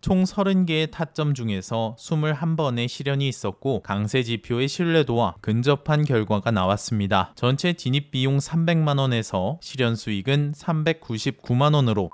총 30개의 타점 중에서 21번의 실현이 있었고 강세 지표의 신뢰도와 근접한 결과가 나왔습니다. 전체 진입 비용 300만 원에서 실현 수익은 399만 원으로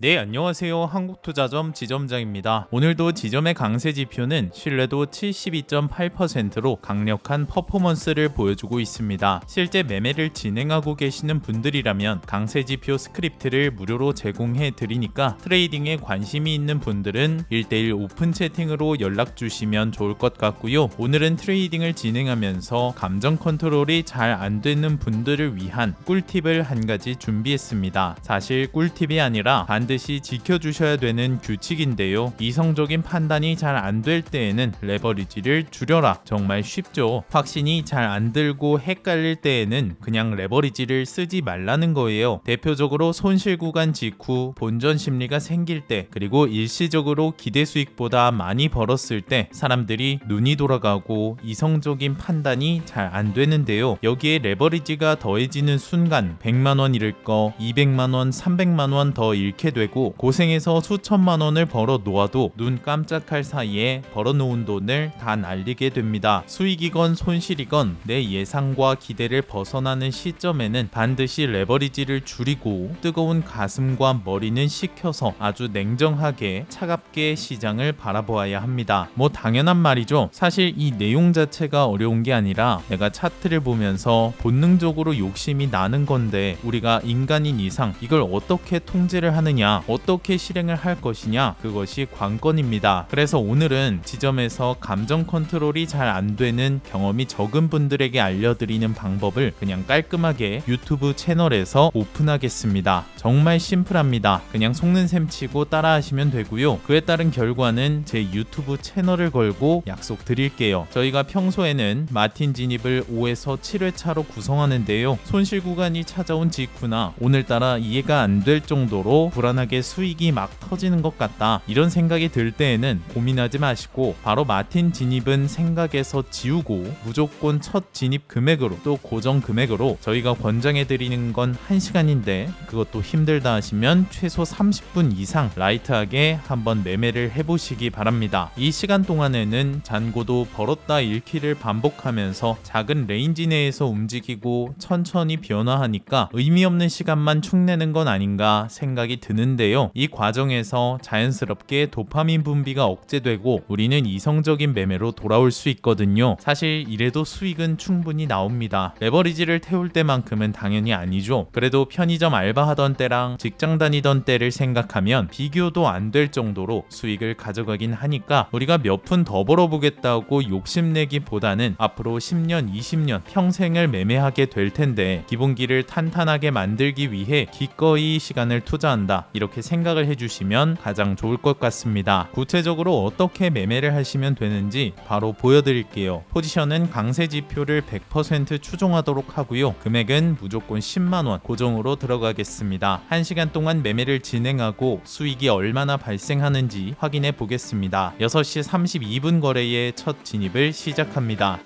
네, 안녕하세요. 한국투자점 지점장입니다. 오늘도 지점의 강세 지표는 신뢰도 72.8%로 강력한 퍼포먼스를 보여주고 있습니다. 실제 매매를 진행하고 계시는 분들이라면 강세 지표 스크립트를 무료로 제공해 드리니까 트레이딩에 관심이 있는 분들은 1대1 오픈 채팅으로 연락 주시면 좋을 것 같고요. 오늘은 트레이딩을 진행하면서 감정 컨트롤이 잘 안 되는 분들을 위한 꿀팁을 한 가지 준비했습니다. 사실 꿀팁이 아니라 반 드시 지켜주셔야 되는 규칙인데요. 이성적인 판단이 잘 안 될 때에는 레버리지를 줄여라. 정말 쉽죠. 확신이 잘 안 들고 헷갈릴 때에는 그냥 레버리지를 쓰지 말라는 거예요. 대표적으로 손실 구간 직후 본전 심리가 생길 때 그리고 일시적으로 기대 수익보다 많이 벌었을 때 사람들이 눈이 돌아가고 이성적인 판단이 잘 안 되는데요. 여기에 레버리지가 더해지는 순간 100만 원 잃을 거 200만 원, 300만 원 더 잃게 되고 고생해서 수천만 원을 벌어 놓아도 눈 깜짝할 사이에 벌어 놓은 돈을 다 날리게 됩니다. 수익이건 손실이건 내 예상과 기대를 벗어나는 시점에는 반드시 레버리지를 줄이고 뜨거운 가슴과 머리는 식혀서 아주 냉정하게 차갑게 시장을 바라보아야 합니다. 뭐 당연한 말이죠. 사실 이 내용 자체가 어려운 게 아니라 내가 차트를 보면서 본능적으로 욕심이 나는 건데 우리가 인간인 이상 이걸 어떻게 통제를 하느냐, 어떻게 실행을 할 것이냐 그것이 관건입니다. 그래서 오늘은 지점에서 감정 컨트롤이 잘 안 되는 경험이 적은 분들에게 알려드리는 방법을 그냥 깔끔하게 유튜브 채널에서 오픈하겠습니다. 정말 심플합니다. 그냥 속는 셈 치고 따라하시면 되고요. 그에 따른 결과는 제 유튜브 채널을 걸고 약속 드릴게요. 저희가 평소에는 마틴 진입을 5에서 7회차로 구성하는데요. 손실 구간이 찾아온 직후나 오늘따라 이해가 안 될 정도로 불안 하게 수익이 막 터지는 것 같다. 이런 생각이 들 때에는 고민하지 마시고 바로 마틴 진입은 생각에서 지우고 무조건 첫 진입 금액으로 또 고정 금액으로 저희가 권장해 드리는 건 1시간인데 그것도 힘들다 하시면 최소 30분 이상 라이트하게 한번 매매를 해 보시기 바랍니다. 이 시간 동안에는 잔고도 벌었다 잃기를 반복하면서 작은 레인지 내에서 움직이고 천천히 변화하니까 의미 없는 시간만 축내는 건 아닌가 생각이 드는 데요. 이 과정에서 자연스럽게 도파민 분비가 억제되고 우리는 이성적인 매매로 돌아올 수 있거든요. 사실 이래도 수익은 충분히 나옵니다. 레버리지를 태울 때만큼은 당연히 아니죠. 그래도 편의점 알바하던 때랑 직장 다니던 때를 생각하면 비교도 안 될 정도로 수익을 가져가긴 하니까 우리가 몇 푼 더 벌어보겠다고 욕심내기보다는 앞으로 10년, 20년 평생을 매매하게 될 텐데 기본기를 탄탄하게 만들기 위해 기꺼이 시간을 투자한다 이렇게 생각을 해주시면 가장 좋을 것 같습니다. 구체적으로 어떻게 매매를 하시면 되는지 바로 보여드릴게요. 포지션은 강세 지표를 100% 추종하도록 하고요. 금액은 무조건 10만원 고정으로 들어가겠습니다. 1시간 동안 매매를 진행하고 수익이 얼마나 발생하는지 확인해 보겠습니다. 6시 32분 거래의 첫 진입을 시작합니다.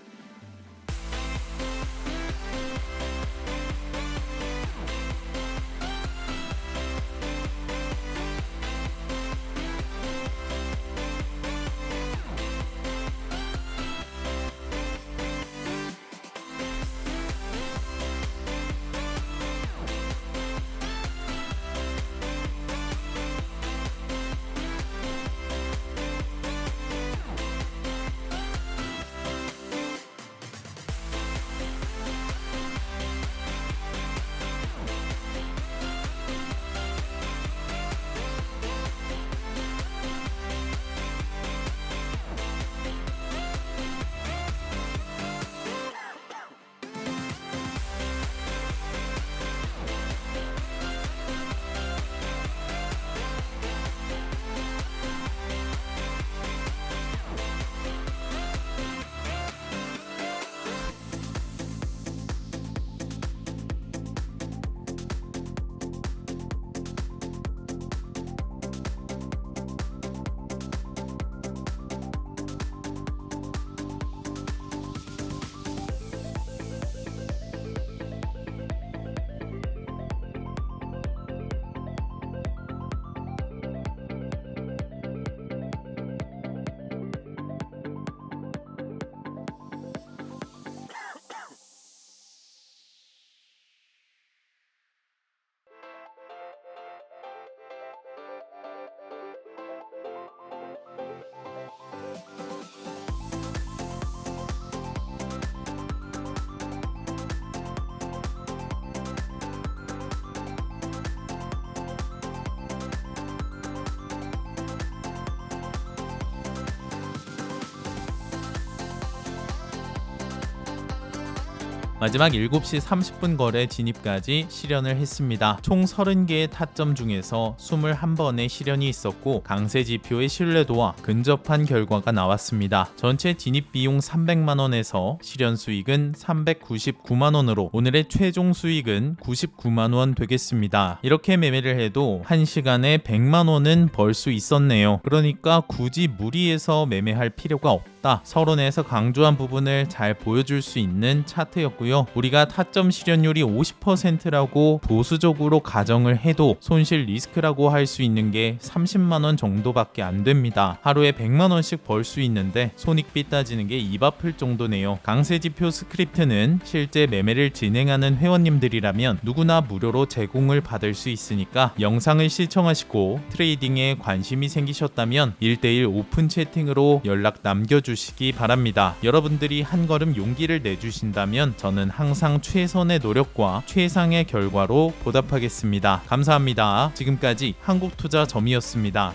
마지막 7시 30분 거래 진입까지 실현을 했습니다. 총 30개의 타점 중에서 21번의 실현이 있었고 강세 지표의 신뢰도와 근접한 결과가 나왔습니다. 전체 진입 비용 300만 원에서 실현 수익은 399만 원으로 오늘의 최종 수익은 99만 원 되겠습니다. 이렇게 매매를 해도 1시간에 100만 원은 벌 수 있었네요. 그러니까 굳이 무리해서 매매할 필요가 없다. 서론에서 강조한 부분을 잘 보여줄 수 있는 차트였고요. 우리가 타점 실현율이 50%라고 보수적으로 가정을 해도 손실 리스크라고 할 수 있는 게 30만 원 정도밖에 안 됩니다. 하루에 100만 원씩 벌 수 있는데 손익비 따지는 게 입 아플 정도네요. 강세 지표 스크립트는 실제 매매를 진행하는 회원님들이라면 누구나 무료로 제공을 받을 수 있으니까 영상을 시청하시고 트레이딩에 관심이 생기셨다면 1대1 오픈 채팅으로 연락 남겨주시기 바랍니다. 여러분들이 한 걸음 용기를 내주신다면 저는 항상 최선의 노력과 최상의 결과로 보답하겠습니다. 감사합니다. 지금까지 한국투자점이었습니다.